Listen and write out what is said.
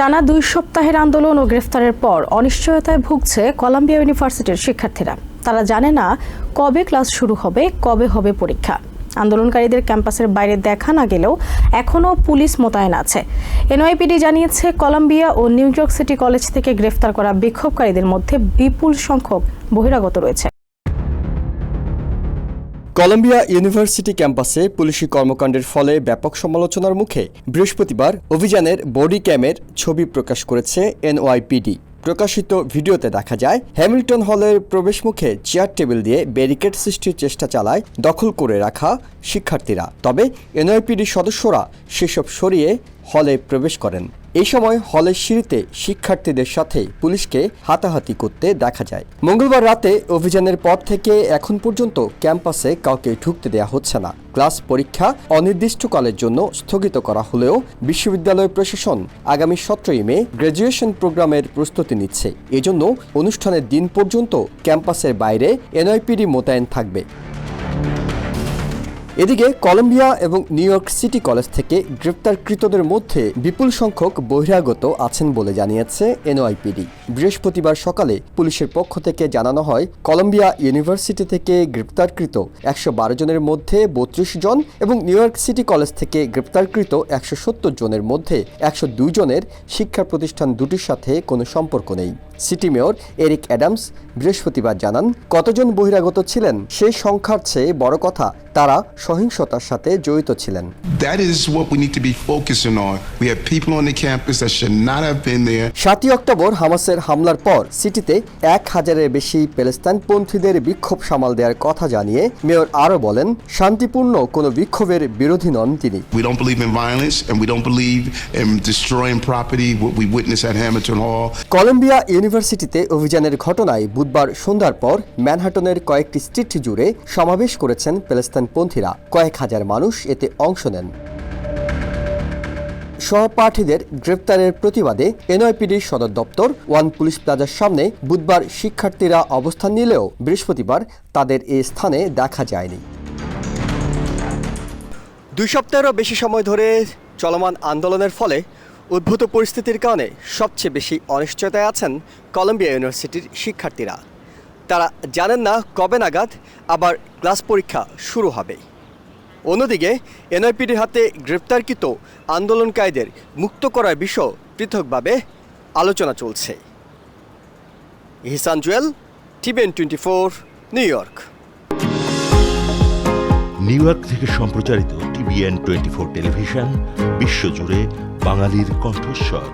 টানা দুই সপ্তাহের আন্দোলন ও গ্রেফতারের পর অনিশ্চয়তায় ভুগছে কলাম্বিয়া ইউনিভার্সিটির শিক্ষার্থীরা। তারা জানে না কবে ক্লাস শুরু হবে, কবে হবে পরীক্ষা। আন্দোলনকারীদের ক্যাম্পাসের বাইরে দেখা না গেলেও এখনও পুলিশ মোতায়েন আছে। এনওয়াইপিডি জানিয়েছে, কলাম্বিয়া ও নিউ ইয়র্ক সিটি কলেজ থেকে গ্রেফতার করা বিক্ষোভকারীদের মধ্যে বিপুল সংখ্যক বহিরাগত রয়েছে। কলম্বিয়া ইউনিভার্সিটি ক্যাম্পাসে পুলিশি কর্মকাণ্ডের ফলে ব্যাপক সমালোচনার মুখে বৃহস্পতিবার অভিযানের বডি ক্যামের ছবি প্রকাশ করেছে এনওয়াইপিডি। প্রকাশিত ভিডিওতে দেখা যায়, হ্যামিল্টন হলের প্রবেশমুখে চেয়ার টেবিল দিয়ে ব্যারিকেড সৃষ্টির চেষ্টা চালায়, দখল করে রাখা শিক্ষার্থীরা। তবে এনওয়াইপিডি সদস্যরা সেসব সরিয়ে হলে প্রবেশ করেন। এই সময় হলের সিঁড়িতে শিক্ষার্থীদের সাথে পুলিশকে হাতাহাতি করতে দেখা যায়। মঙ্গলবার রাতে অভিযানের পর থেকে এখন পর্যন্ত ক্যাম্পাসে কাউকে ঢুকতে দেওয়া হচ্ছে না। ক্লাস পরীক্ষা অনির্দিষ্টকালের জন্য স্থগিত করা হলেও বিশ্ববিদ্যালয় প্রশাসন আগামী সতেরোই মে গ্র্যাজুয়েশন প্রোগ্রামের প্রস্তুতি নিচ্ছে। এজন্য অনুষ্ঠানের দিন পর্যন্ত ক্যাম্পাসের বাইরে এনআইপিডি মোতায়েন থাকবে। এদিকে কলম্বিয়া এবং নিউ ইয়র্ক সিটি কলেজ থেকে গ্রেপ্তারকৃতদের মধ্যে বিপুল সংখ্যক বহিরাগত আছেন বলে জানিয়েছে এনওআইপিডি বৃহস্পতিবার সকালে পুলিশের পক্ষ থেকে জানানো হয় কলম্বিয়া ইউনিভার্সিটি থেকে গ্রেপ্তারকৃত একশো বারো জনের মধ্যে বত্রিশ জন এবং নিউ ইয়র্ক সিটি কলেজ থেকে গ্রেপ্তারকৃত একশো সত্তর জনের মধ্যে একশো দুই জনের শিক্ষা প্রতিষ্ঠান দুটির সাথে কোনো সম্পর্ক নেই। সিটি মেয়র এরিক অ্যাডামস বৃহস্পতিবার জানান কতজন বহিরাগত ছিলেন সেই সংখ্যার চেয়ে বড় কথা তারা সহিংসতার সাথে জড়িত ছিলেন. সাতই অক্টোবর হামাসের হামলার পর সিটিতে এক হাজারের বেশি প্যালেস্তাইনপন্থীদের বিক্ষোভ সামাল দেওয়ার কথা জানিয়ে মেয়র আরও বলেন শান্তিপূর্ণ কোনো বিক্ষোভের বিরোধী নন তিনি। We don't believe in violence and we don't believe in destroying property, what we witnessed at Hamilton Hall. Columbia ইউনিভার্সিটিতে অভিযানের ঘটনায় বুধবার সন্ধ্যার পর ম্যানহাটনের কয়েকটি স্ট্রিট জুড়ে সমাবেশ করেছেন প্যালেস্তাইনপন্থীরা কয়েক হাজার মানুষ এতে অংশ নেন। সহপাঠীদের গ্রেপ্তারের প্রতিবাদে এনআইপিডির সদর দপ্তর ওয়ান পুলিশ প্লাজার সামনে বুধবার শিক্ষার্থীরা অবস্থান নিলেও বৃহস্পতিবার তাদের এই স্থানে দেখা যায়নি। দুই সপ্তাহেরও বেশি সময় ধরে চলমান আন্দোলনের ফলে উদ্ভূত পরিস্থিতির কারণে সবচেয়ে বেশি অনিশ্চয়তায় আছেন কলম্বিয়া ইউনিভার্সিটির শিক্ষার্থীরা। তারা জানেন না কবে নাগাদ আবার ক্লাস পরীক্ষা শুরু হবে। অন্যদিকে এনআইপিডির হাতে গ্রেপ্তারকৃত আন্দোলনকারীদের মুক্ত করার বিষয় পৃথকভাবে আলোচনা চলছে। Ihsan Jewel TVN twenty four, New York. New York থেকে সম্প্রচারিত টিভিএন টোয়েন্টি ফোর টেলিভিশন, বিশ্বজুড়ে বাঙালির কণ্ঠস্বর।